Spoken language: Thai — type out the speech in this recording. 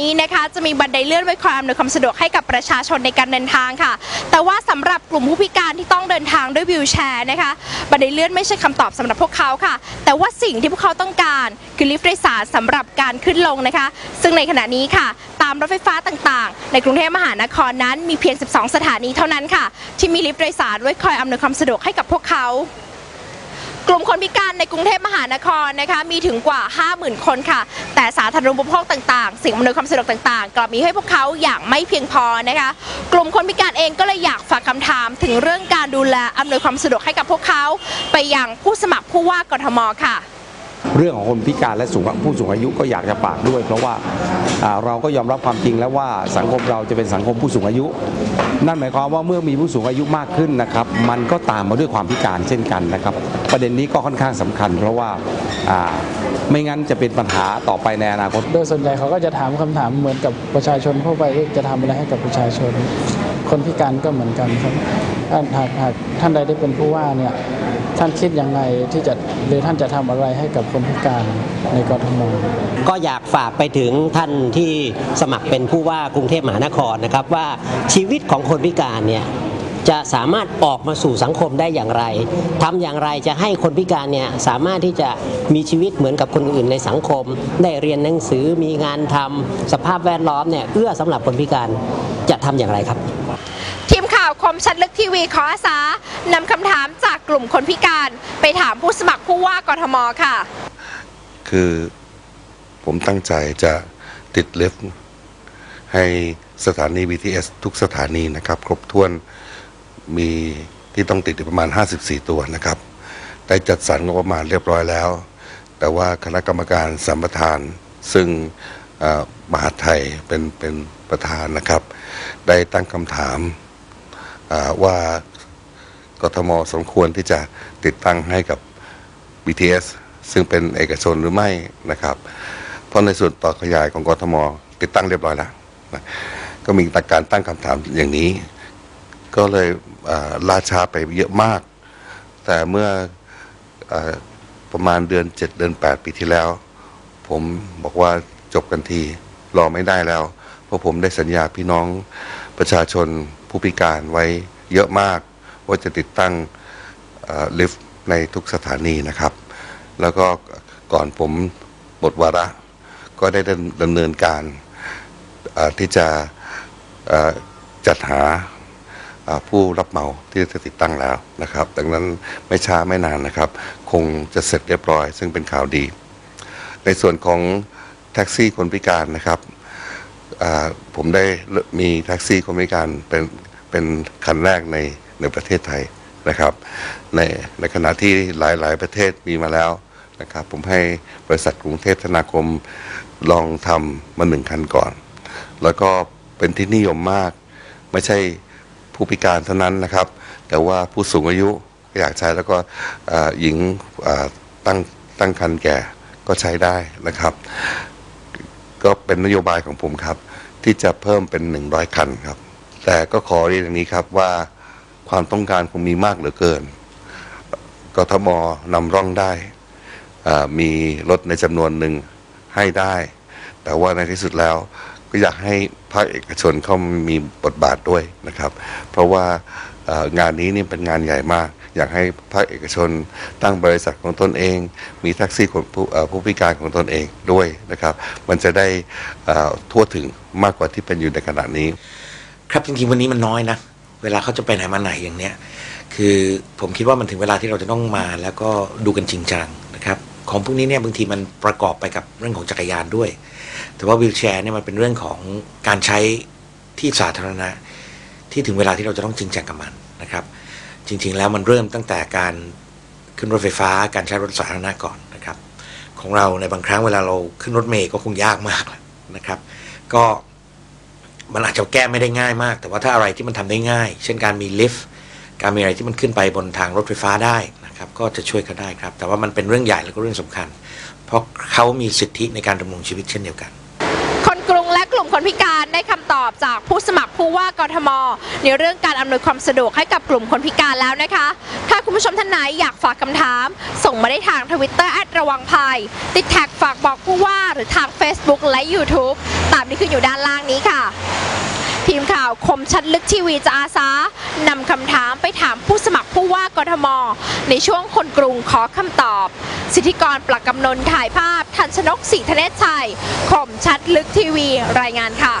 นี้นะคะจะมีบันไดเลื่อนไว้คอยอำนวยความสะดวกให้กับประชาชนในการเดินทางค่ะ แต่ว่าสำหรับกลุ่มผู้พิการที่ต้องเดินทางด้วยวิวแชร์นะคะบันไดเลื่อนไม่ใช่คำตอบสำหรับพวกเขาค่ะ แต่ว่าสิ่งที่พวกเขาต้องการคือลิฟต์โดยสารสำหรับการขึ้นลงนะคะ ซึ่งในขณะนี้ค่ะ ตามรถไฟฟ้าต่างๆ ในกรุงเทพมหานครนั้นมีเพียง 12 สถานีเท่านั้นค่ะ ที่มีลิฟต์โดยสารไว้คอยอำนวยความสะดวกให้กับพวกเขา กลุ่มคนพิการในกรุงเทพมหานครนะคะมีถึงกว่า 50,000 คนค่ะ แต่สาธารณูปโภคต่างๆ สิ่งอำนวยความสะดวกต่างๆ กลับมีให้พวกเขาอย่างไม่เพียงพอนะคะ กลุ่มคนพิการเองก็เลยอยากฝากคำถามถึงเรื่องการดูแลอำนวยความสะดวกให้กับพวกเขา ไปยังผู้สมัครผู้ว่ากทมค่ะ เรื่องของคนพิการและสูงผู้สูงอายุก็อยากจะฝากด้วย เพราะว่าเราก็ยอมรับความจริงแล้วว่าสังคมเราจะเป็นสังคมผู้สูงอายุ นั่นหมายความว่าเมื่อมีผู้สูงอายุมากขึ้นนะครับ มันก็ตามมาด้วยความพิการเช่นกันนะครับ ประเด็นนี้ก็ค่อนข้างสำคัญ เพราะว่าไม่งั้นจะเป็นปัญหาต่อไปในอนาคต โดยส่วนใหญ่เขาก็จะถามคำถามเหมือนกับประชาชนทั่วไปจะทำอะไรให้กับประชาชน คนพิการก็เหมือนกันครับถ้าหากหากท่านใดได้เป็นผู้ว่าเนี่ย ท่านคิดอยังไงที่จะหรือท่านจะทำอะไรให้กับคนพิการในกรทมก็อยากฝากไปถึงท่านที่สมัครเป็นผู้ว่ากรุงเทพมหานครนะครับว่าชีวิตของคนพิการเนี่ยจะสามารถออกมาสู่สังคมได้อย่างไรทำอย่างไรจะให้คนพิการเนี่ยสามารถที่จะมีชีวิตเหมือนกับคนอื่นในสังคม ได้เรียนหนังสือมีงานทำสภาพแวดล้อมเนี่ยเอื้อสำหรับคนพิการจะทำอย่างไรครับ มข่าวคมชัดลึกทีวีขออาสานำคำถามจากกลุ่มคนพิการ ไปถามผู้สมัครผู้ว่ากทมค่ะ คือผมตั้งใจจะติดเลฟให้สถานี BTS ทุกสถานีนะครับ ครบถ้วนมีที่ต้องติดประมาณ 54 ตัวนะครับ ได้จัดสรรงบประมาณเรียบร้อยแล้ว แต่ว่าคณะกรรมการสัมปทาน ซึ่งมหาไทยเป็นเป็นประธานนะครับ ได้ตั้งคำถาม ว่ากทมสมควรที่จะติดตั้งให้กับ BTS ซึ่งเป็นเอกชนหรือไม่นะครับ เพราะในส่วนต่อขยายของกทมติดตั้งเรียบร้อยแล้วนะก็มีการตั้งคำถามอย่างนี้ ก็เลยอ่าล่าช้าไปเยอะมาก แต่เมื่ออประมาณเดือน 7 เดือน 8 ปีที่แล้ว ผมบอกว่าจบกันทีรอไม่ได้แล้ว เพราะผมได้สัญญาพี่น้องประชาชน ผู้พิการไว้เยอะมาก ว่าจะติดตั้งลิฟต์ในทุกสถานีนะครับ แล้วก็ก่อนผมหมดวาระ ก็ได้ดำเนินการที่จะจัดหาผู้รับเหมาที่จะติดตั้งแล้วนะครับ ดังนั้นไม่ช้าไม่นานนะครับ คงจะเสร็จเรียบร้อย ซึ่งเป็นข่าวดี ในส่วนของแท็กซี่คนพิการนะครับ ผมได้มีแท็กซี่คนพิการเป็นเป็นคันแรกในในประเทศไทยนะครับ ในในขณะที่หลาย ๆ ประเทศมีมาแล้วนะครับ ผมให้บริษัทกรุงเทพธนาคมลองทำมาหนึ่งคันก่อน แล้วก็เป็นที่นิยมมาก ไม่ใช่ผู้พิการเท่านั้นนะครับ แต่ว่าผู้สูงอายุอยากใช้แล้วก็หญิงตั้งตั้งครรภ์แก่ก็ใช้ได้นะครับ ก็เป็นนโยบายของผมครับ ที่จะเพิ่มเป็น 100 คันครับ แต่ก็ขอเรียนอย่างนี้ครับว่าความต้องการคงมีมากเหลือเกิน กทมนำร่องได้ มีรถในจำนวนหนึ่งให้ได้ แต่ว่าในที่สุดแล้วก็อยากให้ภาคเอกชนเข้ามีบทบาทด้วยนะครับ เพราะว่างานนี้นี่เป็นงานใหญ่มาก อยากให้ภาคเอกชนตั้งบริษัทของตนเอง มีแท็กซี่คนผู้ผู้พิการของตนเองด้วยนะครับ มันจะได้ทั่วถึงมากกว่าที่เป็นอยู่ในขณะนี้ ครับจริงๆวันนี้มันน้อยนะ เวลาเขาจะไปไหนมาไหนอย่างเนี้ยคือผมคิดว่ามันถึงเวลาที่เราจะต้องมาแล้วก็ดูกันจริงจังนะครับของพวกนี้เนี่ยบางทีมันประกอบไปกับเรื่องของจักรยานด้วย แต่ว่าวีลแชร์เนี่ยมันเป็นเรื่องของการใช้ที่สาธารณะ ที่ถึงเวลาที่เราจะต้องจริงจังกับมันนะครับ จริง ๆ แล้วมันเริ่มตั้งแต่การขึ้นรถไฟฟ้าการใช้รถสาธารณะก่อนนะครับ ของเราในบางครั้งเวลาเราขึ้นรถเมล์ก็คงยากมากนะครับ ก็มันอาจจะแก้ไม่ได้ง่ายมาก แต่ว่าถ้าอะไรที่มันทำได้ง่าย เช่นการมีลิฟต์การมีอะไรที่มันขึ้นไปบนทางรถไฟฟ้าได้นะครับ ก็จะช่วยเขาได้ครับ แต่ว่ามันเป็นเรื่องใหญ่แล้วก็เรื่องสำคัญ เพราะเขามีสิทธิในการดำรงชีวิตเช่นเดียวกัน คนพิการได้คำตอบจากผู้สมัครผู้ว่ากทม ในเรื่องการอำนวยความสะดวกให้กับกลุ่มคนพิการแล้วนะคะ ถ้าคุณผู้ชมท่านไหนอยากฝากคำถาม ส่งมาได้ทางทวิตเตอร์ระวังภัย ติดแท็กฝากบอกผู้ว่าหรือทาง Facebook และ YouTube ตามที่ขึ้นอยู่ด้านล่างนี้ค่ะทีมข่าวคมชัดลึกทีวีจะอาสานำคำถามไปถามผู้สมัครผู้ว่ากทม ในช่วงคนกรุงขอคำตอบ สิทธิกรปลักกำนนถ่ายภาพ ชนกศรีธเนศชัยข่มชัดลึกทีวีรายงานค่ะ